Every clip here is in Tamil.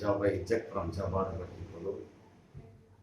ஜபை ஜெக் ஃப்ரம் ஜபாத் பட்டிக்குழு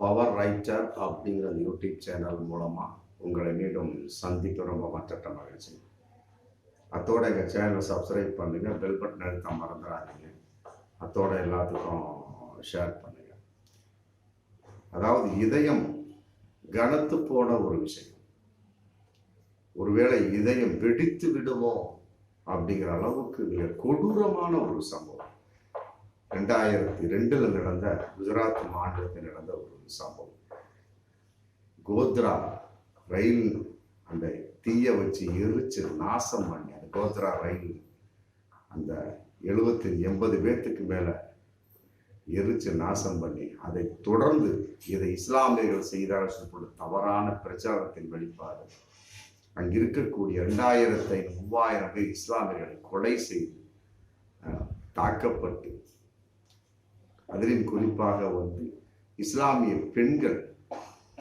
பவர் ரைட்டர் அப்படிங்கிற யூடியூப் சேனல் மூலமாக உங்களை மீண்டும் சந்திக்க ரொம்ப மற்ற மகிழ்ச்சி. அத்தோட எங்கள் சேனலை சப்ஸ்கிரைப் பண்ணுங்கள் பெல் பட்டன் அழுத்த மறந்துடாதீங்க. அத்தோட எல்லாத்துக்கும் ஷேர் பண்ணுங்கள் அதாவது இதயம் கனத்து போன ஒரு விஷயம். ஒருவேளை இதயம் வெடித்து விடுமோ அப்படிங்கிற அளவுக்கு மிக கொடூரமான ஒரு சம்பவம். ரெண்டாயிரத்தி ரெண்டில் நடந்த குஜராத் மாநிலத்தில் நடந்த ஒரு சம்பவம். கோத்ரா ரயில் அந்த தீயை வச்சு எரிச்சு நாசம் பண்ணி அந்த கோத்ரா ரயில் அந்த எழுபத்தி எண்பது பேர்த்துக்கு மேலே எரிச்சு நாசம் பண்ணி அதை தொடர்ந்து இதை இஸ்லாமியர்கள் செய்தார்கள் சொல்லப்படும் தவறான பிரச்சாரத்தின் வெளிப்பாடு. அங்கு இருக்கக்கூடிய இரண்டாயிரத்தி ஐநூறு மூவாயிரம் பேர் இஸ்லாமியர்களை கொலை செய்து தாக்கப்பட்டு அதிலும் குறிப்பாக வந்து இஸ்லாமிய பெண்கள்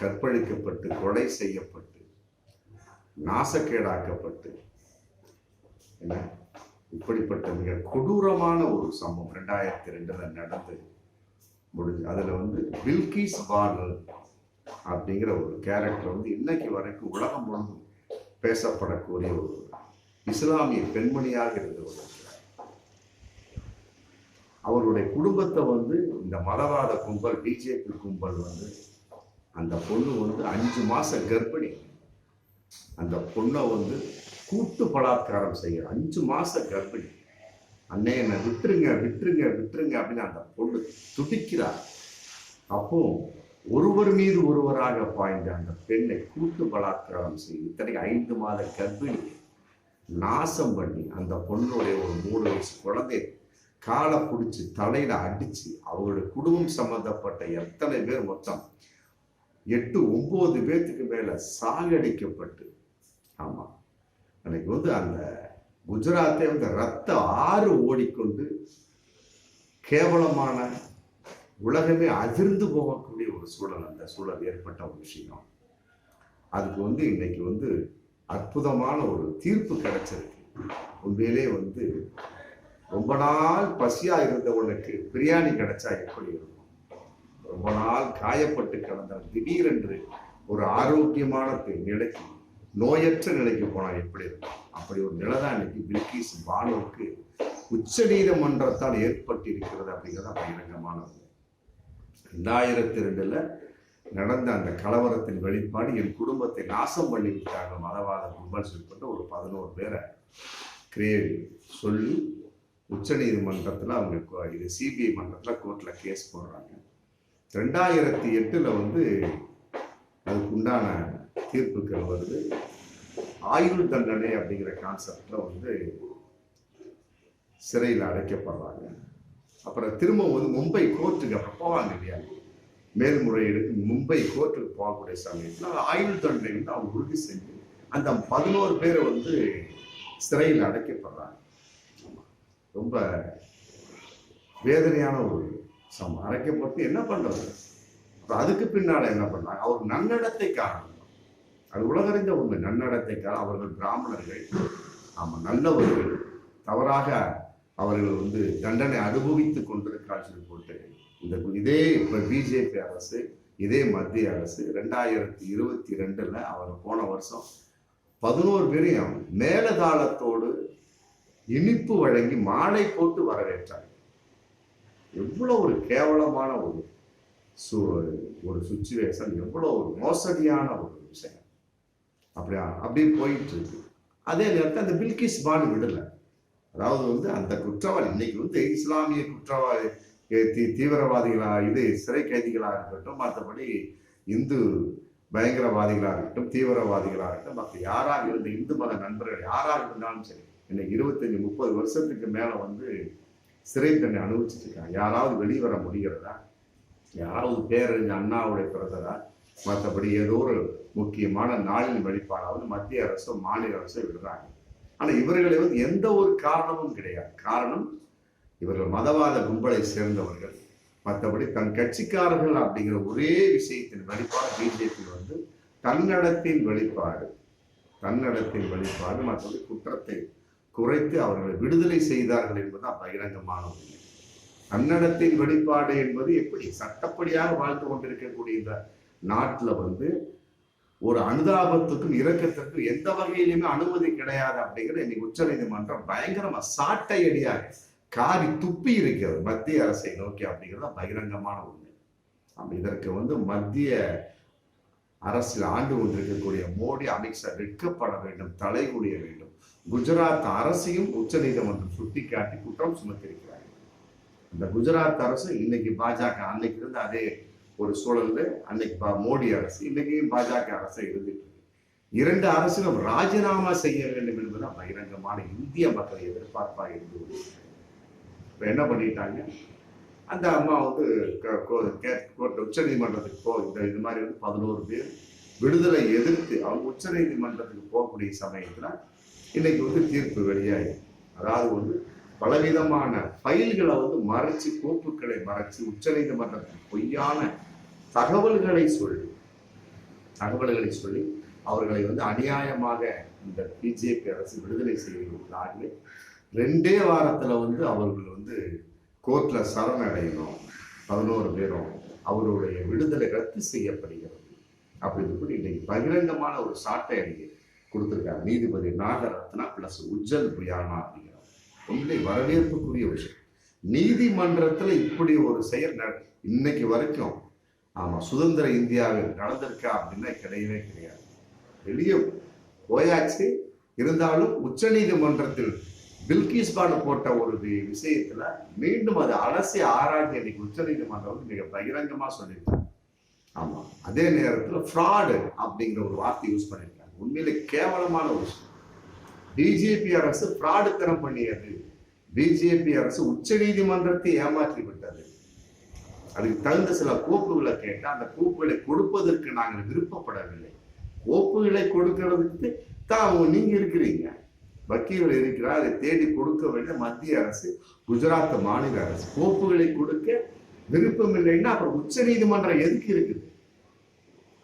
கற்பழிக்கப்பட்டு கொலை செய்யப்பட்டு நாசக்கேடாக்கப்பட்டு என்ன? இப்படிப்பட்ட மிக கொடூரமான ஒரு சம்பவம் ரெண்டாயிரத்தி ரெண்டுல நடந்து முடிஞ்சு. அதுல வந்து பில்கிஸ் பானல் அப்படிங்கிற ஒரு கேரக்டர் வந்து இன்னைக்கு வரைக்கும் உலகம் முழுவதும் பேசப்படக்கூடிய ஒரு இஸ்லாமிய பெண்மணியாக இருந்தவர். அவருடைய குடும்பத்தை வந்து இந்த மதவாத கும்பல் பிஜேபி கும்பல் வந்து அந்த பொண்ணு வந்து அஞ்சு மாத கர்ப்பிணி. அந்த பொண்ணை வந்து கூட்டு பலாத்காரம் செய்ய அஞ்சு மாத கர்ப்பிணி. அண்ணே என்னை விட்டுருங்க விட்டுருங்க விட்டுருங்க அப்படின்னு அந்த பொண்ணு துடிக்கிறார் அப்போ ஒருவர் மீது ஒருவராக பாய்ந்த அந்த பெண்ணை கூட்டு பலாத்காரம் செய்து இத்தனை ஐந்து மாத கர்ப்பிணி நாசம் பண்ணி அந்த பொண்ணுடைய ஒரு மூணு வயசு குழந்தை காலை பிடிச்சி தலையில அடிச்சு அவங்களுடைய குடும்பம் சம்பந்தப்பட்ட எத்தனை பேர் மொத்தம் எட்டு ஒன்பது பேர்த்துக்கு மேல சாகடிக்கப்பட்டு ஆமா. அன்னைக்கு வந்து அந்த குஜராத்தே வந்து ரத்த ஆறு ஓடிக்கொண்டு கேவலமான உலகமே அதிர்ந்து போகக்கூடிய ஒரு சூழல் அந்த சூழல் ஏற்பட்ட ஒரு விஷயம். அதுக்கு வந்து இன்னைக்கு வந்து அற்புதமான ஒரு தீர்ப்பு கிடைச்சிருக்கு. உண்மையிலே வந்து ரொம்ப நாள் பசியா இருந்தவனுக்கு பிரியாணி கிடைச்சா எப்படி இருக்கும்? ரொம்ப நாள் காயப்பட்டு கிடந்த திடீரென்று ஒரு ஆரோக்கியமான நிலைக்கு நோயற்ற நிலைக்கு போனா எப்படி இருக்கும்? அப்படி ஒரு நிலை தான் இன்னைக்கு பில்கிஸ் பானுவுக்கு உச்ச நீதிமன்றத்தால் ஏற்பட்டிருக்கிறது அப்படிங்கிறது பகிரங்கமானது ரெண்டாயிரத்தி ரெண்டுல நடந்த அந்த கலவரத்தின் வெளிப்பாடு என் குடும்பத்தை நாசம் பண்ணி விட்டாங்க மதவாத கும்பல் சொல்லிட்டு ஒரு பதினோரு பேரை கிரேவி சொல்லி உச்ச நீதிமன்றத்தில் அவங்க கோ- இது சிபிஐ மன்றத்தில் கோர்ட்டில் கேஸ் போடுறாங்க. ரெண்டாயிரத்தி எட்டில் வந்து அதுக்குண்டான தீர்ப்புகள் வருது. ஆயுள் தண்டனை அப்படிங்கிற கான்செப்டில் வந்து சிறையில் அடைக்கப்படுறாங்க. அப்புறம் திரும்ப வந்து மும்பை கோர்ட்டுக்கு அப்புறம் போவாங்க இல்லையா? மேல்முறையீடுக்கு மும்பை கோர்ட்டுக்கு போகக்கூடிய சமயத்தில் ஆயுள் தண்டனை வந்து அவங்க உறுதி செஞ்சு அந்த பதினோரு பேரை வந்து சிறையில் அடைக்கப்படுறாங்க. ரொம்ப வேதனையான ஒரு சம் அரைக்கப்பட்டு என்ன பண்ணுறது அப்புறம் அதுக்கு பின்னால் என்ன பண்ணாங்க? அவர் நன்னடத்தை காரணம் அது உலகறிந்த உண்மை. நன்னடத்தை அவர்கள் பிராமணர்கள் ஆமாம் நல்லவர்கள் தவறாக அவர்கள் வந்து தண்டனை அனுபவித்துக் கொண்டிருக்காட்சியில் போட்டு இந்த இதே இப்போ பிஜேபி அரசு இதே மத்திய அரசு ரெண்டாயிரத்தி இருபத்தி ரெண்டில் அவர் போன வருஷம் பதினோரு பேரையும் மேலதாளத்தோடு இனிப்பு வழங்கி மாலை போட்டு வரவேற்றார். எவ்வளோ ஒரு கேவலமான ஒரு சு ஒரு சுச்சுவேஷன் எவ்வளோ ஒரு மோசடியான ஒரு விஷயம். அப்படியா அப்படியே போயிட்டு இருக்கு அதே நேரத்தில் அந்த பில்கிஸ் பானு விடலை. அதாவது வந்து அந்த குற்றவாளி இன்னைக்கு வந்து இஸ்லாமிய குற்றவாளி தீ தீவிரவாதிகளா இது சிறை கைதிகளாக இருக்கட்டும் மற்றபடி இந்து பயங்கரவாதிகளாக இருக்கட்டும் தீவிரவாதிகளாக இருக்கட்டும் மற்ற யாராக இருந்த இந்து மத நண்பர்கள் யாராக இருந்தாலும் சரி இன்னைக்கு இருபத்தஞ்சி முப்பது வருஷத்துக்கு மேலே வந்து சிறை தண்டனை அனுபவிச்சுட்டு இருக்காங்க யாராவது வெளிவர முடிகிறதா? யாராவது பேரறிஞர் அண்ணாவுடைய பிறந்ததா மற்றபடி ஏதோ ஒரு முக்கியமான நாளின் வெளிப்பாடாவது மத்திய அரசோ மாநில அரசோ விடுறாங்க. ஆனால் இவர்களை வந்து எந்த ஒரு காரணமும் கிடையாது. காரணம் இவர்கள் மதவாத கும்பலை சேர்ந்தவர்கள். மற்றபடி தன் கட்சிக்காரர்கள் அப்படிங்கிற ஒரே விஷயத்தின் வெளிப்பாடு பிஜேபி வந்து தன்னடத்தின் வெளிப்பாடு தன்னடத்தின் வெளிப்பாடு மற்றபடி குற்றத்தை குறைத்து அவர்களை விடுதலை செய்தார்கள் என்பதுதான் பகிரங்கமான உண்மை. தன்னடத்தின் வெளிப்பாடு என்பது எப்படி சட்டப்படியாக வாழ்ந்து கொண்டிருக்கக்கூடிய இந்த நாட்டில் வந்து ஒரு அனுதாபத்துக்கும் இரக்கத்திற்கும் எந்த வகையிலுமே அனுமதி கிடையாது அப்படிங்கிற இன்னைக்கு உச்ச நீதிமன்றம் பயங்கரமா சாட்டை அடியாக காரி துப்பி இருக்கிறது. மத்திய அரசை நோக்கி அப்படிங்கிறது தான் பகிரங்கமான உண்மை இதற்கு வந்து மத்திய அரசில் ஆண்டு கொண்டிருக்கக்கூடிய மோடி அமித்ஷா வெட்கப்பட வேண்டும் தலைகுனிய வேண்டும். குஜராத் அரசையும் உச்ச நீதிமன்றம் சுட்டிக்காட்டி குற்றம் சுமத்திருக்கிறார்கள். அந்த குஜராத் அரசு இன்னைக்கு பாஜக அன்னைக்கு இருந்து அதே ஒரு சூழல்ல அன்னைக்கு மோடி அரசு இன்னைக்கு பாஜக அரசு இருந்துட்டு இரண்டு அரசுகளும் ராஜினாமா செய்ய வேண்டும் என்பது பகிரங்கமான இந்திய மக்கள் எதிர்பார்ப்பா இருந்து கொண்டிருக்கிறது. என்ன பண்ணிட்டாங்க? அந்த அம்மா வந்து கோர்ட் உச்ச நீதிமன்றத்துக்கு போ இந்த இது மாதிரி வந்து பதினோரு பேர் விடுதலை எதிர்த்து அவங்க உச்ச நீதிமன்றத்துக்கு போகக்கூடிய சமயத்துல இன்னைக்கு வந்து தீர்ப்பு வெளியாகி அதாவது வந்து பலவிதமான ஃபைல்களை வந்து மறைச்சு கோப்புகளை மறைச்சு உச்சநீதிமன்றத்தில் பொய்யான தகவல்களை சொல்லி தகவல்களை சொல்லி அவர்களை வந்து அநியாயமாக இந்த பிஜேபி அரசு விடுதலை செய்திருக்கிறார்கள் ரெண்டே வாரத்தில் வந்து அவர்கள் வந்து கோர்ட்ல சரணடையணும். பதினோரு பேரும் அவருடைய விடுதலை ரத்து செய்யப்படுகிறது. அப்படின்னு சொல்லி இன்னைக்கு பகிரங்கமான ஒரு சாட்டை அறிக்கை கொடுத்துருக்காரு நீதிபதி நாகரத்னா பிளஸ் உஜ்ஜல் புயானா அப்படிங்கிறார் உண்மை வரவேற்புக்குரிய விஷயம். நீதிமன்றத்தில் இப்படி ஒரு செயல் இன்னைக்கு வரைக்கும் ஆமாம் சுதந்திர இந்தியாவில் நடந்திருக்கா அப்படின்னா கிடையவே கிடையாது. வெளியே போயாச்சு. இருந்தாலும் உச்ச நீதிமன்றத்தில் பில்கிஸ் பானு போட்ட ஒரு விஷயத்துல மீண்டும் அது அலசி ஆராய்ச்சி இன்னைக்கு உச்ச நீதிமன்றம் மிக பகிரங்கமா சொல்லியிருக்காங்க. ஆமா அதே நேரத்தில் ஃப்ராடு அப்படிங்கிற ஒரு வார்த்தை யூஸ் பண்ணிருக்காங்க உண்மையில கேவலமான ஒரு விஷயம். பிஜேபி அரசு ஃப்ராடுத்தனம் பண்ணியது. பிஜேபி அரசு உச்ச நீதிமன்றத்தை ஏமாற்றி விட்டது. அதுக்கு தகுந்த சில கோப்புகளை கேட்டால் அந்த கோப்புகளை கொடுப்பதற்கு நாங்கள் விருப்பப்படவில்லை. கோப்புகளை கொடுக்கிறதுக்கு தான் நீங்க இருக்கிறீங்க. வக்கீல் இருக்கிறார் அதை தேடி கொடுக்க வேண்டிய மத்திய அரசு குஜராத் மாநில அரசு கோப்புகளை கொடுக்க விருப்பம் இல்லைன்னா அப்புறம் உச்ச நீதிமன்றம் எதுக்கு இருக்குது?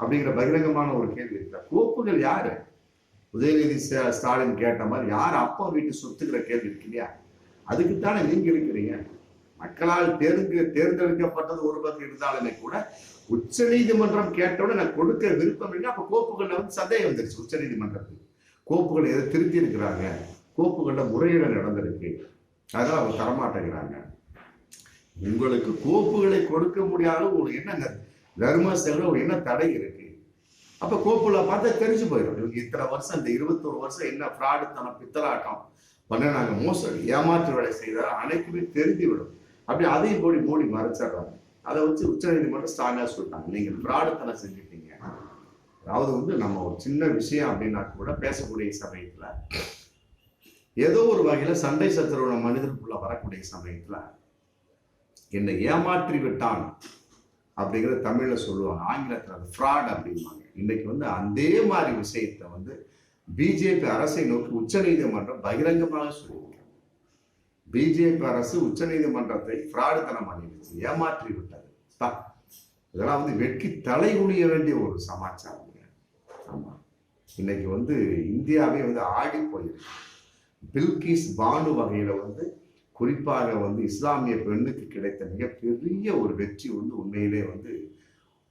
அப்படிங்கிற பகிரங்கமான ஒரு கேள்வி இருக்கு? கோப்புகள் யாரு? உதயநிதி ஸ்டாலின் கேட்ட மாதிரி யார் அப்பா வீட்டு சொத்துக்கிற கேள்வி இருக்கு இல்லையா? அதுக்குத்தானே நீங்க இருக்கிறீங்க மக்களால் தேர்ந்து தேர்ந்தெடுக்கப்பட்டது ஒரு பக்கம் இருந்தாலுமே கூட உச்ச நீதிமன்றம் கேட்டோட நான் கொடுக்க விருப்பம் இல்லை அப்ப கோப்புகள்ல வந்து சந்தேகம் வந்துருச்சு உச்ச நீதிமன்றத்துக்கு கோப்புகள் எதை திருத்தி இருக்கிறாங்க? கோப்புகள்ல முறையீடு நடந்திருக்கு. அதனால அவங்க தரமாட்டேங்கிறாங்க. உங்களுக்கு கோப்புகளை கொடுக்க முடியாத ஒரு என்ன தர்ம செலவு ஒரு என்ன தடை இருக்கு. அப்ப கோப்புல பார்த்தா தெரிஞ்சு போயிடும் இவங்க இத்தனை வருஷம் இந்த இருபத்தோரு வருஷம் என்ன ஃப்ராடு தனம் பித்தலாட்டம் பண்ண நாங்க மோசடி ஏமாற்று வேலை செய்தால் அனைத்துமே தெரிஞ்சு விடும். அப்படி அதையும் போடி மூடி மறைச்சிடுறாங்க அதை வச்சு உச்சநீதிமன்றம் ஸ்ட்ராங்கா சொல்லிட்டாங்க. நீங்க ஃப்ராடுத்தனம் செஞ்சுட்டீங்க. அதாவது வந்து நம்ம ஒரு சின்ன விஷயம் அப்படின்னா கூட பேசக்கூடிய சமயத்துல ஏதோ ஒரு வகையில சண்டை சத்துருவ மனிதனுக்குள்ள வரக்கூடிய சமயத்துல என்னை ஏமாற்றி விட்டான். அப்படிங்கிற தமிழில் சொல்லுவாங்க. ஆங்கிலத்தில் அது ஃப்ராட் அப்படிம்பாங்க. இன்னைக்கு வந்து அதே மாதிரி விஷயத்தை வந்து பிஜேபி அரசை நோக்கி உச்சநீதிமன்றம் பகிரங்கமாக சொல்லுவாங்க பிஜேபி அரசு உச்சநீதிமன்றத்தை ஃப்ராடுத்தனம் பண்ணிடுச்சு ஏமாற்றி விட்டது. இதெல்லாம் வந்து வெட்கி தலை குனிய வேண்டிய ஒரு சமாச்சாரம். ஆமா. இன்னைக்கு வந்து இந்தியாவே வந்து ஆடி போயிருக்கு. பில்கிஸ் பானு வகையில வந்து குறிப்பாக வந்து இஸ்லாமிய பெண்ணுக்கு கிடைத்த மிகப்பெரிய ஒரு வெற்றி வந்து உண்மையிலே வந்து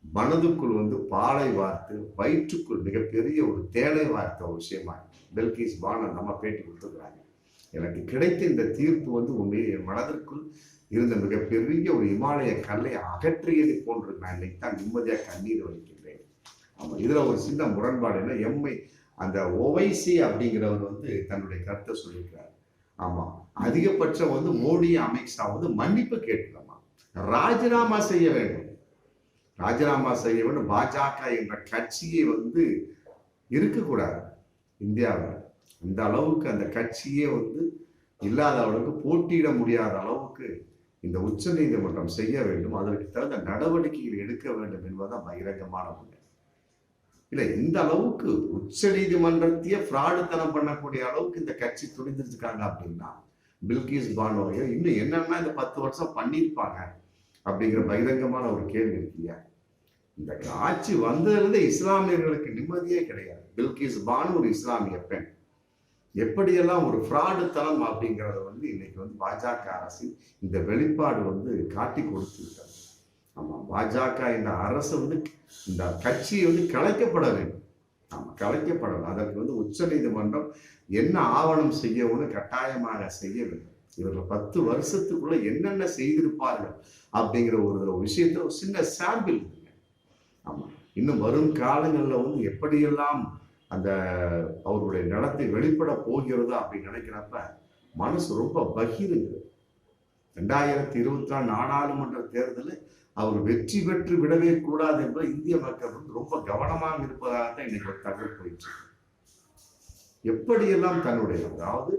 மனதுக்குள் வந்து பாலை வார்த்து வயிற்றுக்குள் மிகப்பெரிய ஒரு தேனை வார்த்த ஒரு விஷயமா பெல்கிஸ் பில்கிஸ் நம்ம பேட்டி கொடுத்துருக்குறாங்க. எனக்கு கிடைத்த இந்த தீர்ப்பு வந்து உண்மையை என் மனதிற்குள் இருந்த மிகப்பெரிய ஒரு இமாலய கல்லை அகற்றியது போன்று நான் இன்னைக்கு தான் நிம்மதியாக கண்ணீர் வலிக்கின்றேன் ஆமாம் இதில் ஒரு சின்ன முரண்பாடு என்ன? எம்ஐ அந்த ஒவைசி அப்படிங்கிறவர் வந்து தன்னுடைய கருத்தை சொல்லியிருக்கிறார். ஆமா. அதிகபட்சம் வந்து மோடி அமித்ஷா வந்து மன்னிப்பு கேட்கலாமா? ராஜினாமா செய்ய வேண்டும். ராஜினாமா செய்ய வேண்டும். பாஜக என்ற கட்சியை வந்து இருக்கக்கூடாது இந்தியாவில். இந்த அளவுக்கு அந்த கட்சியே வந்து இல்லாத அளவுக்கு போட்டியிட முடியாத அளவுக்கு இந்த உச்ச நீதிமன்றம் செய்ய வேண்டும். அதற்கு தகுந்த நடவடிக்கைகள் எடுக்க வேண்டும் என்பதுதான் பகிரங்கமான ஒன்று இல்லை இந்த அளவுக்கு உச்ச நீதிமன்றத்தையே ஃப்ராடுத்தனம் பண்ணக்கூடிய அளவுக்கு இந்த கட்சி துணிந்திருக்காங்க அப்படின்னா பில்கிஸ் பானோவையோ இன்னும் என்னென்ன இந்த பத்து வருஷம் பண்ணியிருப்பாங்க அப்படிங்கிற பகிரங்கமான ஒரு கேள்வி இருக்கு இந்த ஆட்சி வந்ததுலேருந்து இஸ்லாமியர்களுக்கு நிம்மதியே கிடையாது. பில்கிஸ் பானு ஒரு இஸ்லாமிய பெண். எப்படியெல்லாம் ஒரு ஃப்ராடுத்தனம் அப்படிங்கிறத வந்து இன்னைக்கு வந்து பாஜக அரசு இந்த வெளிப்பாடு வந்து காட்டி கொடுத்துருக்காங்க ஆமாம் ஆமா பாஜக இந்த அரசு வந்து இந்த கட்சி வந்து கலைக்கப்பட வேண்டும். ஆமா கலைக்கப்படணும். அதற்கு வந்து உச்சநீதிமன்றம் என்ன ஆவணம் செய்யணும்னு கட்டாயமாக செய்ய வேண்டும். இவர்கள் பத்து வருஷத்துக்குள்ள என்னென்ன செய்திருப்பார்கள் அப்படிங்கிற ஒரு விஷயத்த ஒரு சின்ன சாம்பிள் இருக்குங்க ஆமா இன்னும் வரும் காலங்களில் வந்து எப்படியெல்லாம் அந்த அவருடைய நடத்தை வெளிப்பட போகிறதோ அப்படின்னு நினைக்கிறப்ப மனசு ரொம்ப பகிருங்க ரெண்டாயிரத்தி இருபத்தி நாலு நாடாளுமன்ற தேர்தலில் அவர் வெற்றி பெற்று விடவே கூடாது என்பது இந்திய மக்கள் வந்து ரொம்ப கவனமாக இருப்பதாகத்தான் இன்னைக்கு ஒரு தகவல் போயிடுச்சு எப்படியெல்லாம் தன்னுடைய அதாவது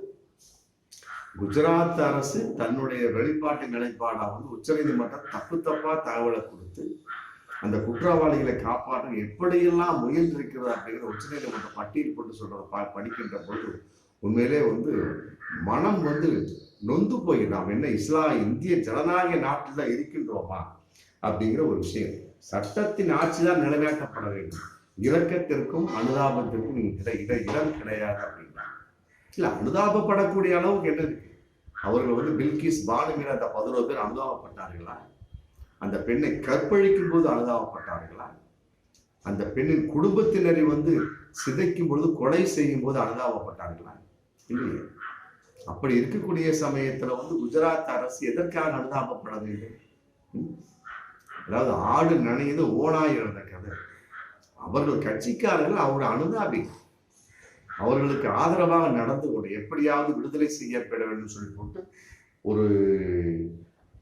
குஜராத் அரசு தன்னுடைய வெளிப்பாட்டு நிலைப்பாடா வந்து உச்சநீதிமன்றம் தப்பு தப்பா தகவலை கொடுத்து அந்த குற்றவாளிகளை காப்பாற்ற எப்படியெல்லாம் முயன்றிருக்கிறது அப்படிங்கிற உச்சநீதிமன்றம் பட்டியல் போட்டு சொல்றத பா படிக்கின்ற பொழுது உண்மையிலே வந்து மனம் வந்து நொந்து போய் நாம் என்ன இஸ்லாம் இந்திய ஜனநாயக நாட்டில் தான் இருக்கின்றோமா? அப்படிங்கிற ஒரு விஷயம். சட்டத்தின் ஆட்சி தான் நிலைநாட்டப்பட வேண்டும். இரக்கத்திற்கும் அனுதாபத்திற்கும் இட இட இடம் கிடையாது அப்படின்னா. இல்ல அனுதாபப்படக்கூடிய அளவுக்கு என்ன இருக்கு? அவர்கள் வந்து பில்கிஸ் பானுங்கிற அந்த பதினோரு பேர் அனுதாபப்பட்டார்களா? அந்த பெண்ணை கற்பழிக்கும் போது அனுதாபப்பட்டார்களா? அந்த பெண்ணின் குடும்பத்தினரை வந்து சிதைக்கும் பொழுது கொலை செய்யும் போது அனுதாபப்பட்டார்களா? இல்லையே. அப்படி இருக்கக்கூடிய சமயத்துல வந்து குஜராத் அரசு எதற்காக அனுதாபப்பட வேண்டும்? ம்? அதாவது ஆடு நனையுது ஓனாய் இருந்த கதை. அவர்கள் கட்சிக்காரர்கள் அவரோட அனுதாபி. அவர்களுக்கு ஆதரவாக நடந்து கொண்டு எப்படியாவது விடுதலை செய்யப்பட வேண்டும் சொல்லி போட்டு ஒரு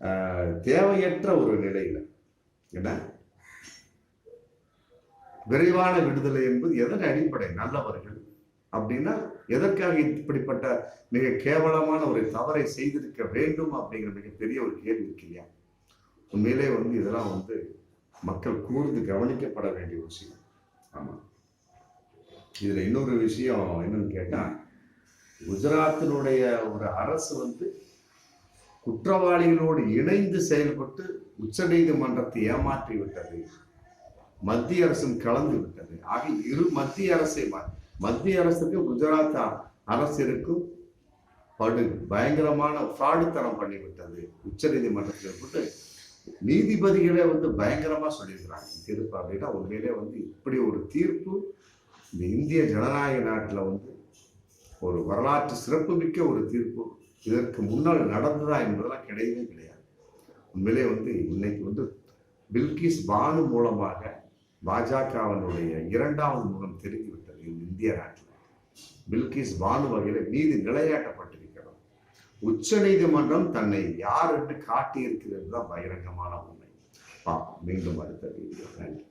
ஆஹ், தேவையற்ற ஒரு நிலையில. என்ன? விரைவான விடுதலை என்பது எதன் அடிப்படை? நல்லவர்கள். அப்படின்னா எதற்காக இப்படிப்பட்ட மிக கேவலமான ஒரு தவறை செய்திருக்க வேண்டும் அப்படிங்கிற மிகப்பெரிய ஒரு கேள்வி இருக்கு இல்லையா? உண்மையிலே வந்து இதெல்லாம் வந்து மக்கள் கூர்ந்து கவனிக்கப்பட வேண்டிய விஷயம். ஆமாம் இதில் இன்னொரு விஷயம் என்னன்னு கேட்டால் குஜராத்தினுடைய ஒரு அரசு வந்து குற்றவாளிகளோடு இணைந்து செயல்பட்டு உச்சநீதிமன்றத்தை ஏமாற்றி விட்டது. மத்திய அரசும் கலந்து விட்டது. ஆக இரு மத்திய அரசை ம- மத்திய அரசுக்கு குஜராத் அரசிற்கும் படு பயங்கரமான ஃப்ராடுத்தனம் பண்ணிவிட்டது. உச்சநீதிமன்றத்தில் போட்டு நீதிபதிகளே வந்து பயங்கரமாக சொல்லியிருக்கிறாங்க. தீர்ப்பு அப்படின்னா உண்மையிலே வந்து இப்படி ஒரு தீர்ப்பு இந்த இந்திய ஜனநாயக நாட்டில் வந்து ஒரு வரலாற்று சிறப்புமிக்க ஒரு தீர்ப்பு. இதற்கு முன்னால் நடந்ததா என்பதெல்லாம் கிடையவே கிடையாது. உண்மையிலே வந்து இன்னைக்கு வந்து பில்கிஸ் பானு மூலமாக பாஜகவினுடைய இரண்டாவது முகம் தெரிந்துவிட்டது இந்திய நாட்டில். பில்கிஸ் பானு வகையில் நீதி நிலையாட்டப்பட்டிருக்கிறது உச்ச நீதிமன்றம் தன்னை யார் என்று காட்டியிருக்கிறது தான் பகிரங்கமான உண்மை. மீண்டும் அடுத்த வீடியோ நன்றி.